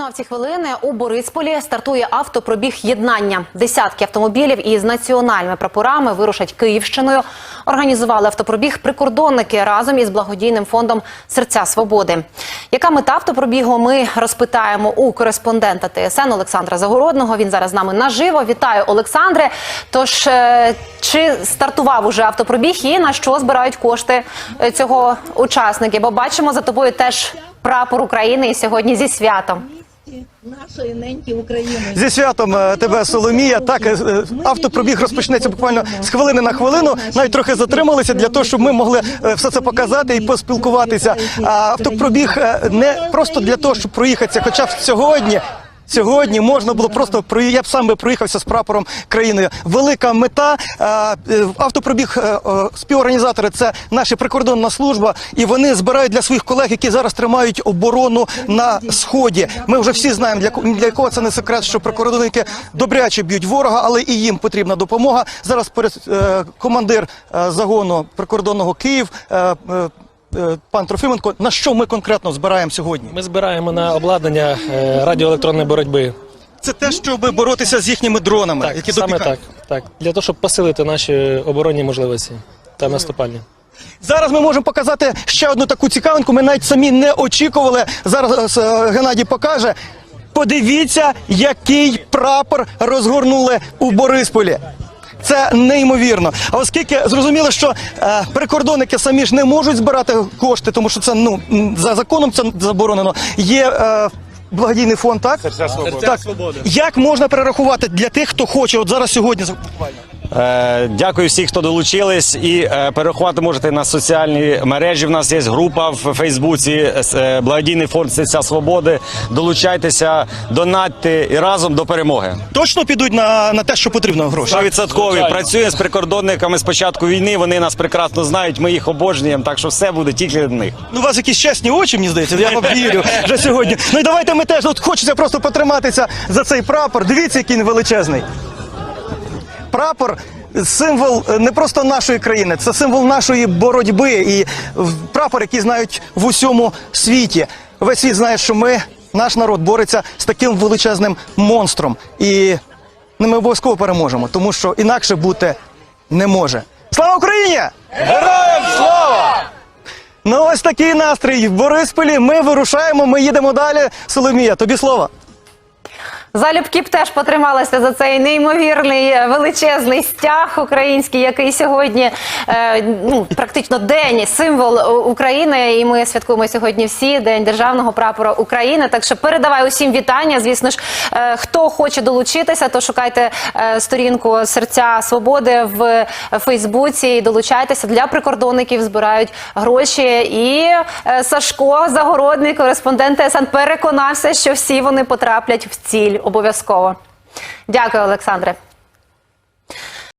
Ну а в ці хвилини у Борисполі стартує автопробіг єднання. Десятки автомобілів із національними прапорами вирушать Київщиною. Організували автопробіг прикордонники разом із благодійним фондом Серця Свободи. Яка мета автопробігу? Ми розпитаємо у кореспондента ТСН Олександра Загородного. Він зараз з нами наживо. Вітаю, Олександре. Тож е, чи стартував уже автопробіг і на що збирають кошти е, цього учасники? Бо бачимо за тобою теж прапор України і сьогодні зі святом. Нашої неньки України. Зі святом е, тебе, Соломія. Так, е, е, автопробіг розпочнеться буквально з хвилини на хвилину. Навіть трохи затрималися для того, щоб ми могли все це показати і поспілкуватися. А автопробіг не просто для того, щоб проїхатися, хоча б сьогодні. Сьогодні можна було просто я б сам би проїхався з прапором країни. Велика мета е, е, автопробіг е, співорганізатори це наша прикордонна служба, і вони збирають для своїх колег, які зараз тримають оборону на сході. Ми вже всі знаємо, для для кого це не секрет, що прикордонники добряче б'ють ворога, але і їм потрібна допомога. Зараз перед командир загону прикордонного Київ. Е, Пан Трофименко, на що ми конкретно збираємо сьогодні? Ми збираємо на обладнання е, радіоелектронної боротьби. Це те, щоб боротися з їхніми дронами, Так, які саме допікають. так, так. Для того, щоб посилити наші оборонні можливості та наступальні. Зараз ми можемо показати ще одну таку цікавинку. Ми навіть самі не очікували. Зараз е, Геннадій покаже. Подивіться, який прапор розгорнули у Борисполі. Це неймовірно. А оскільки зрозуміло, що е, прикордонники самі ж не можуть збирати кошти, тому що це ну за законом це заборонено. Є е, благодійний фонд, так? свободи так. Як можна перерахувати для тих, хто хоче от зараз сьогодні буквально? Е, Дякую всім, хто долучились. І е, перерахувати можете на соціальні мережі. В нас є група в Фейсбуці, е, благодійний фонд «Серця Свободи. Долучайтеся, донатьте і разом до перемоги. Точно підуть на, на те, що потрібно гроші. Відсоткові працюємо з прикордонниками з початку війни. Вони нас прекрасно знають. Ми їх обожнюємо, так що все буде тільки від них. Ну, у вас якісь чесні очі, мені здається, я вам вірю вже сьогодні. Ну і давайте ми теж от хочеться просто потриматися за цей прапор. Дивіться, який він величезний. Прапор символ е, не просто нашої країни, це символ нашої боротьби і прапор, який знають в усьому світі. Весь світ знає, що ми, наш народ, бореться з таким величезним монстром. І ми обов'язково переможемо, тому що інакше бути не може. Слава Україні! Героям слава! Ну ось такий настрій в Борисполі. Ми вирушаємо, ми їдемо далі. Соломія, тобі слово. Залюбки б теж потрималася за цей неймовірний е, величезний стяг український, який сьогодні е, ну, практично день символ України. І ми святкуємо сьогодні всі день державного прапора України. Так що передавай усім вітання. Звісно ж, е, хто хоче долучитися, то шукайте сторінку серця свободи в Фейсбуці і долучайтеся для прикордонників. Збирають гроші. І Сашко, загородний кореспондент ТСН, переконався, що всі вони потраплять в ціль обов'язково. Дякую, Олександре.